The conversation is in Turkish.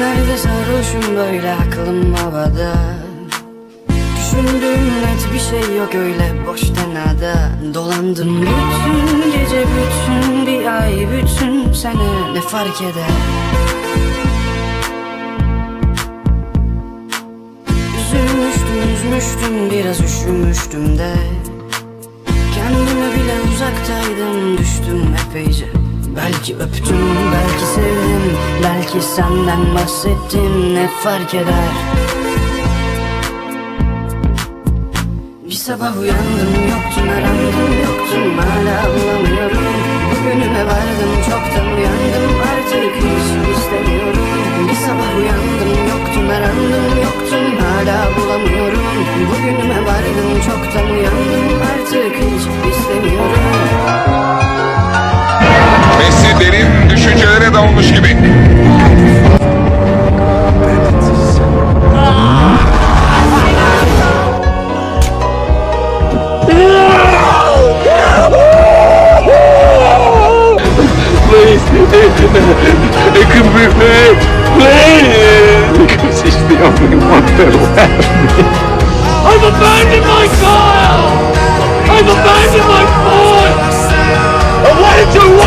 Uyumuşum böyle aklım havada. Düşündüğüm net bir şey yok öyle boş tenada Dolandım bütün gece bütün bir ay bütün sene ne fark eder? Üzülmüştüm üzmüştüm biraz üşümüştüm de. Kendime bile uzaktaydım düştüm epeyce. Belki öptüm belki sevdim Belki senden bahsettim ne fark eder? Bir sabah uyandım yoktun arandım yoktun hala bulamıyorum Bugünüme vardım çoktan uyandım artık hiç istemiyorum. Bir sabah uyandım yoktun arandım yoktun hala bulamıyorum. Bugünüme vardım çoktan uyandım artık hiç istemiyorum. Messi derin düşüncelere dalmış gibi. that me. I've abandoned my child. I've abandoned my boy. And why did you